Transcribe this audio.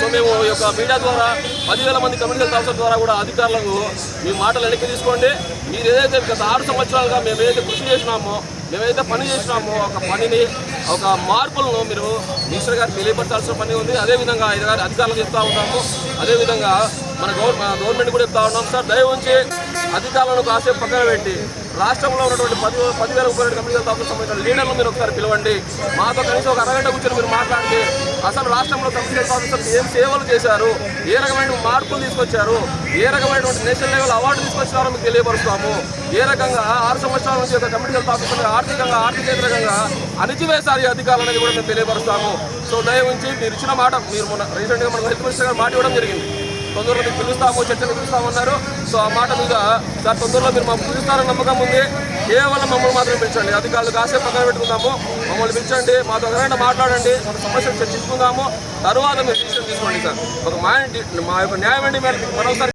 So మేము ఈ యొక్క మీడియా ద్వారా పదివేల మంది కమ్యూనికల్ హెల్త్ ఆఫీసర్ ద్వారా కూడా అధికారులకు మీ మాటలు వెనక్కి తీసుకోండి. మీరు ఏదైతే గత ఆరు సంవత్సరాలుగా మేము ఏదైతే కృషి చేసినామో మేమైతే పని చేసినామో ఒక పనిని ఒక మార్పులను మీరు మినిస్టర్ గారు తెలియపరచాల్సిన పని ఉంది. అదేవిధంగా అధికారులు అధికారులకు చెప్తా ఉన్నాము అదేవిధంగా మన గవర్నమెంట్ గవర్నమెంట్ కూడా చెప్తా ఉన్నాం. సార్ దయ ఉంచి అధికారులను కాసేపు పక్కన పెట్టి రాష్ట్రంలో ఉన్నటువంటి పది పదివేల ముప్పై రెండు కమ్యూనిటీ సంబంధించిన లీడర్లు మీరు ఒకసారి పిలవండి. మాతో కనీసం ఒక అరగంట కూర్చొని మీరు మాట్లాడితే అసలు రాష్ట్రంలో కమ్యూనిటీ ఆఫీసర్స్ ఏం సేవలు చేశారు? ఏ రకమైన మార్పులు తీసుకొచ్చారు? ఏ రకమైనటువంటి నేషనల్ లెవెల్ అవార్డు తీసుకొచ్చినారో మీకు తెలియపరుస్తాము. ఏ రకంగా ఆరు సంవత్సరాల నుంచి ఒక కమ్యూనిటీ హెల్త్ ఆఫీసర్ ఆర్థికంగా ఆర్థికేతరంగా అణిచివేశారు ఈ అధికారులు అనేది కూడా మేము తెలియపరుస్తాము. సో దయ ఉంచి మీరు ఇచ్చిన మాట మీరు మొన్న రీసెంట్గా మన హెల్త్ మినిస్టర్ గారు మాట ఇవ్వడం జరిగింది. తొందరలో మీకు పిలుస్తాము చర్చలు పిలుస్తామన్నారు సో ఆ మాట మీద సార్ తొందరలో మీరు మాకు పిలుస్తారని నమ్మకం ఉంది. కేవలం మమ్మల్ని మాత్రం పిలిచండి. అధికారులు కాసేపు పక్కన పెట్టుకుందాము. మమ్మల్ని పిలిచండి. మాతో ఎవరైనా మాట్లాడండి. మన సమస్యలు చర్చించుకుందాము. తర్వాత మీరు డిసిషన్ తీసుకోండి సార్. ఒక మా మా యొక్క న్యాయం అండి మరొకసారి